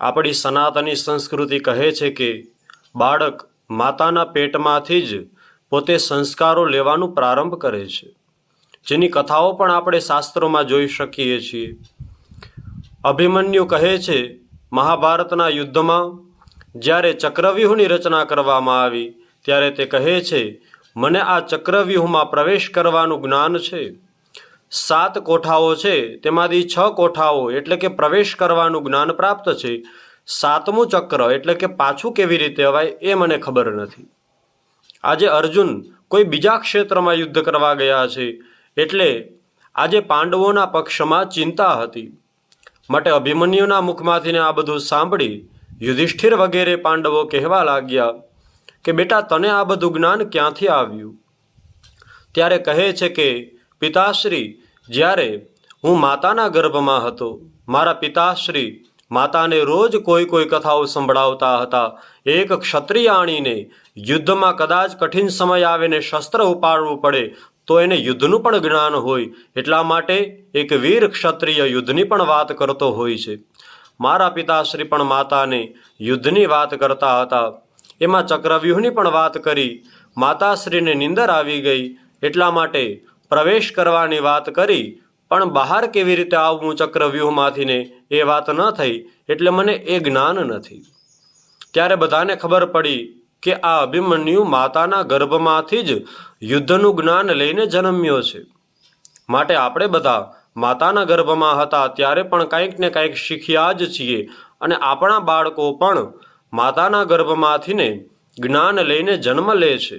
આપણી સનાતની સંસ્કૃતિ કહે છે કે બાળક માતાના પેટમાંથી જ પોતે સંસ્કારો લેવાનું પ્રારંભ કરે છે. જેની કથાઓ પણ આપણે શાસ્ત્રોમાં જોઈ શકીએ છીએ. અભિમન્યુ કહે છે, મહાભારતના યુદ્ધમાં જ્યારે ચક્રવ્યૂહની રચના કરવામાં આવી, ત્યારે તે કહે છે, મને આ ચક્રવ્યૂહમાં પ્રવેશ કરવાનું જ્ઞાન છે. સાત કોઠાઓ છે. તેમાંથી છ કોઠાઓ એટલે કે પ્રવેશ કરવાનું જ્ઞાન પ્રાપ્ત છે. સાતમું ચક્ર એટલે કે પાછું કેવી રીતે અવાય એ મને ખબર નથી. આજે અર્જુન કોઈ બીજા ક્ષેત્રમાં યુદ્ધ કરવા ગયા છે. એટલે આજે પાંડવોના પક્ષમાં ચિંતા હતી. માટે અભિમન્યુના મુખમાંથીને આ બધું સાંભળી યુધિષ્ઠિર વગેરે પાંડવો કહેવા લાગ્યા કે, બેટા, તને આ બધું જ્ઞાન ક્યાંથી આવ્યું? ત્યારે કહે છે કે, પિતાશ્રી જ્યારે હું માતાના ગર્ભમાં હતો, મારા પિતાશ્રી માતાને રોજ કોઈ કોઈ કથાઓ સંભળાવતા હતા. એક ક્ષત્રિયાણીને યુદ્ધમાં કદાચ કઠિન સમય આવે ને શસ્ત્ર ઉપાડવું પડે, તો એને યુદ્ધનું પણ જ્ઞાન હોય. એટલા માટે એક વીર ક્ષત્રિય યુદ્ધની પણ વાત કરતો હોય છે. મારા પિતાશ્રી પણ માતાને યુદ્ધની વાત કરતા હતા. એમાં ચક્રવ્યૂહની પણ વાત કરી. માતાશ્રીને નિંદર આવી ગઈ. એટલા માટે પ્રવેશ કરવાની વાત કરી, પણ બહાર કેવી રીતે આવવું ચક્રવ્યૂહમાંથીને એ વાત ન થઈ, એટલે મને એ જ્ઞાન નથી. ત્યારે બધાને ખબર પડી કે આ અભિમન્યુ માતાના ગર્ભમાંથી જ યુદ્ધનું જ્ઞાન લઈને જન્મ્યો છે. માટે આપણે બધા માતાના ગર્ભમાં હતા ત્યારે પણ કંઈક ને કંઈક શીખ્યા જ છીએ અને આપણા બાળકો પણ માતાના ગર્ભમાંથી ને જ્ઞાન લઈને જન્મ લે છે.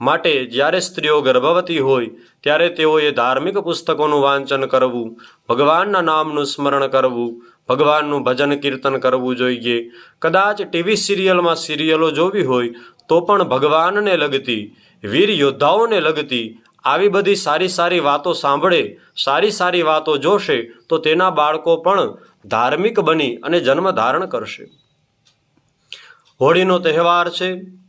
માટે જ્યારે સ્ત્રીઓ ગર્ભવતી હોય, ત્યારે તેઓએ ધાર્મિક પુસ્તકોનું વાંચન કરવું, ભગવાનના નામનું સ્મરણ કરવું, ભગવાનનું ભજન કીર્તન કરવું જોઈએ. કદાચ ટીવી સિરિયલમાં સિરિયલો જોવી હોય, તો પણ ભગવાનને લગતી, વીર યોદ્ધાઓને લગતી આવી બધી સારી સારી વાતો સાંભળે, સારી સારી વાતો જોશે, તો તેના બાળકો પણ ધાર્મિક બની અને જન્મ ધારણ કરશે. હોળીનો તહેવાર છે.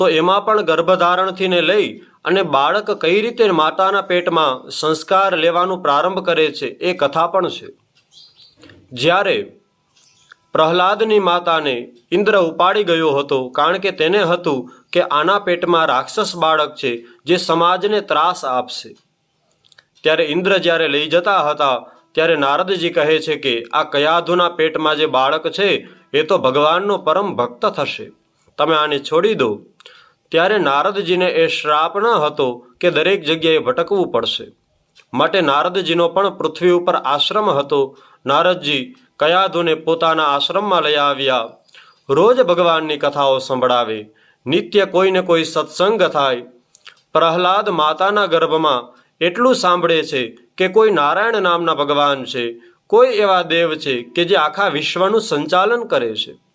તો એમાં પણ ગર્ભધારણથીને લઈ અને બાળક કઈ રીતે માતાના પેટમાં સંસ્કાર લેવાનું પ્રારંભ કરે છે એ કથા પણ છે. જ્યારે પ્રહલાદની માતાને ઇન્દ્ર ઉપાડી ગયો હતો, કારણ કે તેને હતું કે આના પેટમાં રાક્ષસ બાળક છે જે સમાજને ત્રાસ આપશે. ત્યારે ઇન્દ્ર જ્યારે લઈ જતા હતા, ત્યારે નારદજી કહે છે કે આ કયાધુના પેટમાં જે બાળક છે, એ તો ભગવાનનો પરમ ભક્ત થશે. તમે આને છોડી દો. ત્યારે નારદજીને એ શ્રાપ ન હતો કે દરેક જગ્યાએ ભટકવું પડશે. માટે નારદજીનો પણ પૃથ્વી ઉપર આશ્રમ હતો. નારદજી કયાધુને પોતાના આશ્રમમાં લઈ આવ્યા. રોજ ભગવાનની કથાઓ સંભળાવે. નિત્ય કોઈને કોઈ સત્સંગ થાય. પ્રહલાદ માતાના ગર્ભમાં એટલું સાંભળે છે કે કોઈ નારાયણ નામના ભગવાન છે. કોઈ એવા દેવ છે કે જે આખા વિશ્વનું સંચાલન કરે છે.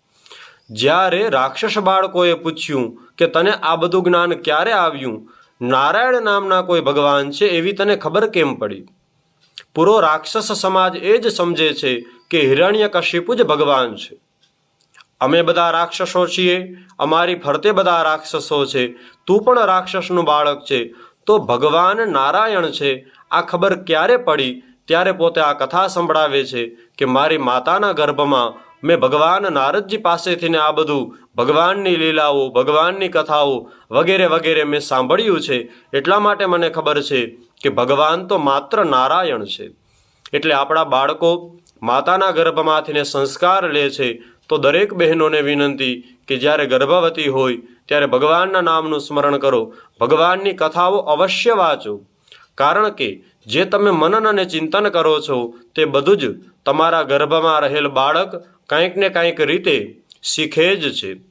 જ્યારે રાક્ષસ બાળકોએ પૂછ્યું કે તને આ બધું જ્ઞાન ક્યારે આવ્યું? નારાયણ નામના કોઈ ભગવાન છે એવી તને ખબર કેમ પડી? પૂરો રાક્ષસ સમાજ એ જ સમજે છે કે હિરણ્ય કશિપુ જ ભગવાન છે. અમે બધા રાક્ષસો છીએ, અમારી ફરતે બધા રાક્ષસો છે, તું પણ રાક્ષસનું બાળક છે. તો ભગવાન નારાયણ છે, આ ખબર ક્યારે પડી? ત્યારે પોતે આ કથા સંભળાવે છે કે મારી માતાના ગર્ભમાં મેં ભગવાન નારદજી પાસેથી ને આ બધું, ભગવાનની લીલાઓ, ભગવાનની કથાઓ વગેરે વગેરે મેં સાંભળ્યું છે. એટલા માટે મને ખબર છે કે ભગવાન તો માત્ર નારાયણ છે. એટલે આપણા બાળકો માતાના ગર્ભમાંથીને સંસ્કાર લે છે, તો દરેક બહેનોને વિનંતી કે જ્યારે ગર્ભવતી હોય, ત્યારે ભગવાનના નામનું સ્મરણ કરો. ભગવાનની કથાઓ અવશ્ય વાંચો. કારણ કે જે તમે મનન અને ચિંતન કરો છો, તે બધું જ તમારા ગર્ભમાં રહેલ બાળક કંઈક ને કંઈક રીતે શીખે જ છે.